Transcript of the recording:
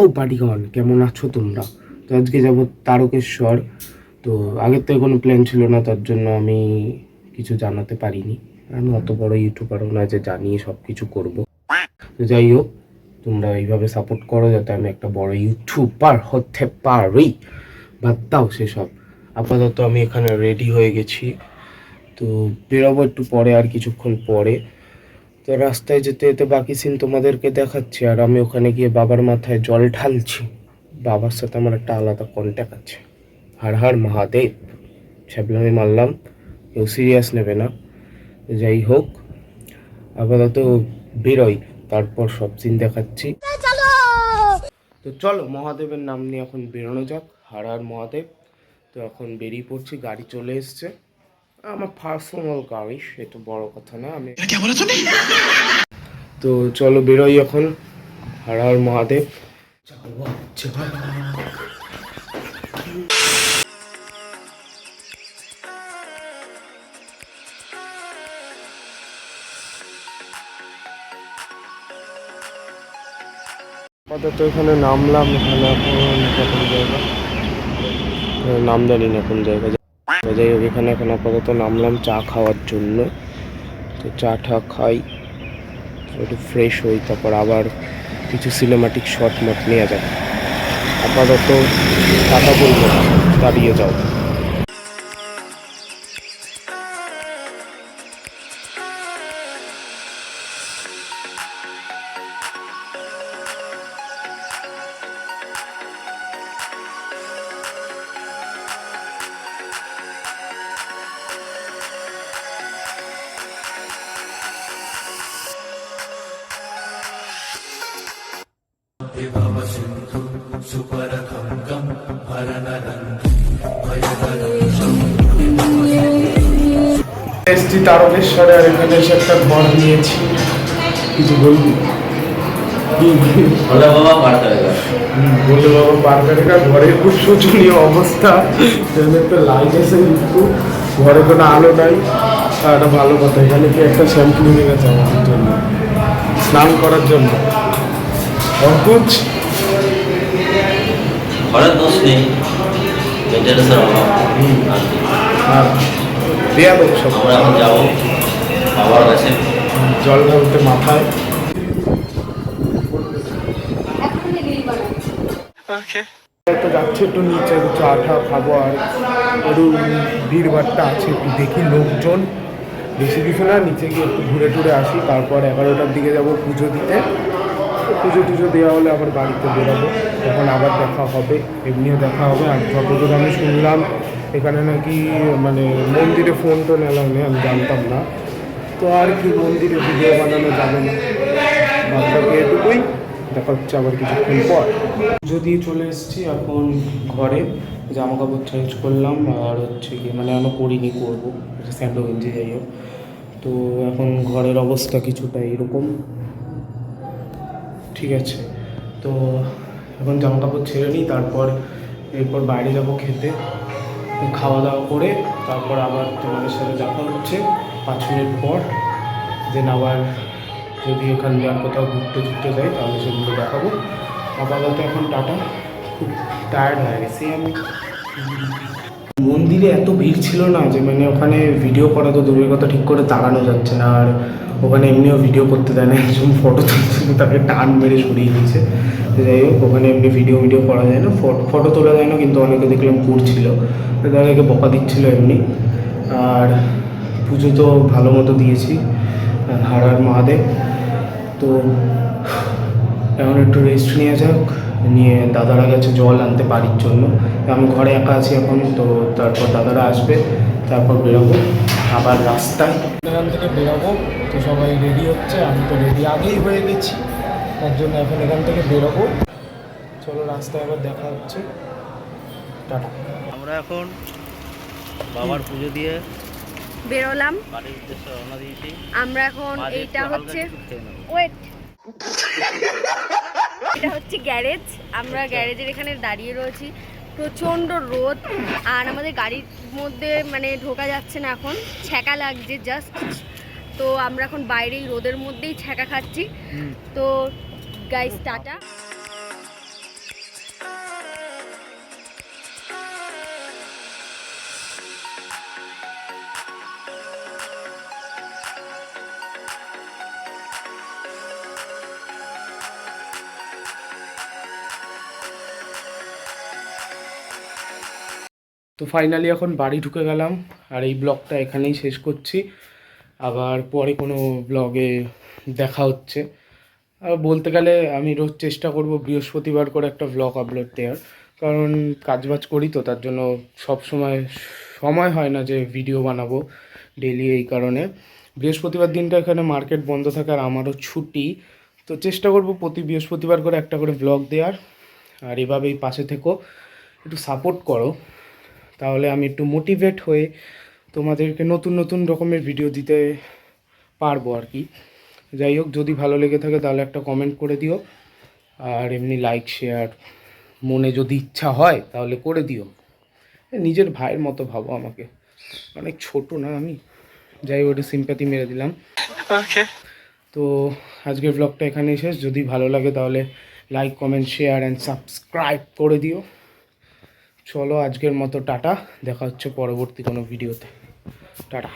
Hello পাটিগণ কেমন আছো তোমরা? তো আজকে যাব তারকেশ্বর। তো আগের থেকে কোনো প্ল্যান ছিল না, তার জন্য আমি কিছু জানাতে পারিনি। আমি অত বড় ইউটিউবারও না যে জানিয়ে সব কিছু করব। তো যাই হোক, তোমরা এইভাবে সাপোর্ট করো যাতে আমি একটা বড় ইউটিউবার হতে পারি। বাদ দাও সেসব। আপাতত আমি এখানে রেডি হয়ে গেছি। তো বেরোবো একটু পরে আর কিছুক্ষণ পরে। তো রাস্তায় যেতে যেতে বাকি সিন তোমাদেরকে দেখাচ্ছি, আর আমি ওখানে গিয়ে বাবার মাথায় জল ঢালছি। বাবার সাথে আমার একটা আলাদা কন্ট্যাক্ট আছে। হার হার মহাদেব ছ্যাবলামি মারলাম, কেউ সিরিয়াস নেবে না। যাই হোক, আপাতত বেরোই, তারপর সব সিন দেখাচ্ছি। তো চলো, মহাদেবের নাম নিয়ে এখন বেরোনো যাক। হার হার মহাদেব, তো এখন বেরিয়ে পড়ছি, গাড়ি চলে এসছে। আমার পার্সোনাল গাড়ি সে তো বড় কথা না আমি তো চলো বেরোই এখন হর হর মহাদেব। আপাতত এখানে নামলাম এখানে এখন কোন জায়গা? নাম জানি না কোন জায়গা। তো যাই হোক, এখানে এখন আপাতত নামলাম চা খাওয়ার জন্য। তো চা টা খাই, একটু ফ্রেশ হই, তারপর আবার কিছু সিনেমাটিক শট মট নেওয়া যাবে। আপাতত টাটা বলব, দাঁড়িয়ে যাও। এসছি তারকেশ্বরে আর এখানে এসে একটা ঘর নিয়েছি। কিছু বলবি? বলে বাবা ঘরের খুব শোচনীয় অবস্থা। যেন একটা লাইট এসে ঘরে কোনো আলো নাই। একটা ভালো কথা এখানে কি একটা শ্যাম্পু নিয়ে গেছে আমাদের জন্য? স্নান করার জন্য। অঙ্কুচ ঘরের দোষ নেই। অভাব। আর আর দেয়া সব। আমরা এখন যাব। বাবার কাছে। জল ঢালতে মাথায়। তো যাচ্ছি একটু নিচে চা টা খাব আর একটু ভিড় ভাড়টা আছে একটু দেখি লোকজন। বেশি কিছু না নিচে গিয়ে একটু ঘুরে টুরে আসি তারপর এগারোটার দিকে যাব পুজো দিতে। পুজো টুজো দেওয়া হলে আবার বাড়িতে বেরোবো। তখন আবার দেখা হবে, এমনিও দেখা হবে। আর যতদূর আমি শুনলাম, এখানে নাকি মানে মন্দিরে ফোন টোন নেই, আমি জানতাম না। তো আর কি মন্দিরে ভিডিও বানানো যাবে না। বাদবাকি এটুকুই। দেখা হচ্ছে আবার কিছুক্ষণ পর। যদি চলে এসেছি এখন ঘরে। জামা কাপড় চেঞ্জ করলাম, আর হচ্ছে কি মানে আমি করিনি করব। স্যান্ডো গেঞ্জি যাই হোক। তো এখন ঘরের অবস্থা কিছুটা এরকম। ঠিক আছে। তো এখন জামা কাপড় ছেড়ে নিই, তারপর এরপর বাইরে যাব খেতে। খাওয়া দাওয়া করে তারপর আবার তোমাদের সাথে দেখা হচ্ছে পাঁচ মিনিট পর। দেন আবার যদি এখান আর কোথাও ঘুরতে ঘুরতে যাই তাহলে সেগুলো দেখাবো। আপাতত এখন টাটা। খুব টায়ার্ড হয়ে গেছি আমি। মন্দিরে এত ভিড় ছিল না যে মানে ওখানে ভিডিও করা তো দূরের কথা, ঠিক করে তাড়ানো যাচ্ছে না। আর ওখানে এমনিও ভিডিও করতে দেয় না, একজন ফটো তুলছিল তাকে টান মেরে সরিয়ে দিয়েছে। যাই হোক, ওখানে এমনি ভিডিও ভিডিও করা যায় না। ফটো ফটো তোলা যায় না, কিন্তু অনেকে দেখলাম করছিল তাদেরকে বকা দিচ্ছিল এমনি। আর পুজো তো ভালো মতো দিয়েছি হার হার মহাদেব। তো এখন একটু রেস্ট নিয়ে যাক। নিয়ে দাদারা গেছে জল আনতে বাড়ির জন্য। আমি ঘরে একা আছি এখন তো তারপর দাদারা আসবে তারপর বেরোবো। আবার রাস্তায়। এখান থেকে বেরোবো তো সবাই রেডি হচ্ছে আমি তো রেডি আগেই হয়ে গেছি। তার জন্য এখন এখান থেকে বেরোবো। চলো রাস্তায় আবার দেখা হচ্ছে। টাটা। আমরা এখন বাবার পুজো দিয়ে বেরোলাম। আমরা এখন এইটা হচ্ছে। ওয়েট এটা হচ্ছে গ্যারেজ। আমরা গ্যারেজের এখানে দাঁড়িয়ে রয়েছি। প্রচণ্ড রোদ। আর আমাদের গাড়ির মধ্যে মানে ঢোকা যাচ্ছে না এখন। ছ্যাঁকা লাগছে জাস্ট তো আমরা এখন বাইরেই রোদের মধ্যেই ছ্যাঁকা খাচ্ছি। তো গাইস টাটা। তো ফাইনালি এখন বাড়ি ঢুকে গেলাম, আর এই ব্লগটা এখানেই শেষ করছি। আবার পরে কোনো ব্লগে দেখা হচ্ছে। আর বলতে গেলে আমি রোজ চেষ্টা করব বৃহস্পতিবার করে একটা ব্লগ আপলোড দেওয়ার। কারণ কাজবাজ করি তো, তার জন্য সব সময় সময় হয় না যে ভিডিও বানাবো ডেলি এই কারণে। বৃহস্পতিবার দিনটা এখানে মার্কেট বন্ধ থাকে আর আমারও ছুটি। তো চেষ্টা করব প্রতি বৃহস্পতিবার করে একটা করে ব্লগ দেওয়ার। আর এভাবেই পাশে থেকো, একটু সাপোর্ট করো। তাহলে আমি একটু মোটিভেট হয়ে তোমাদেরকে নতুন নতুন রকমের ভিডিও দিতে পারব আর কি। যাই হোক যদি ভালো লেগে থাকে তাহলে একটা কমেন্ট করে দিও। আর এমনি লাইক শেয়ার মনে যদি ইচ্ছা হয় তাহলে করে দিও। নিজের ভাইয়ের মতো ভাবো আমাকে। অনেক ছোট না আমি। যাই হোক সিম্প্যাথি মেরে দিলাম। তো আজকের ব্লগটা এখানেই শেষ। যদি ভালো লাগে তাহলে like comment share and subscribe করে দিও। চলো আজকের মতো টাটা। দেখা হচ্ছে পরবর্তী কোনো ভিডিওতে। টাটা।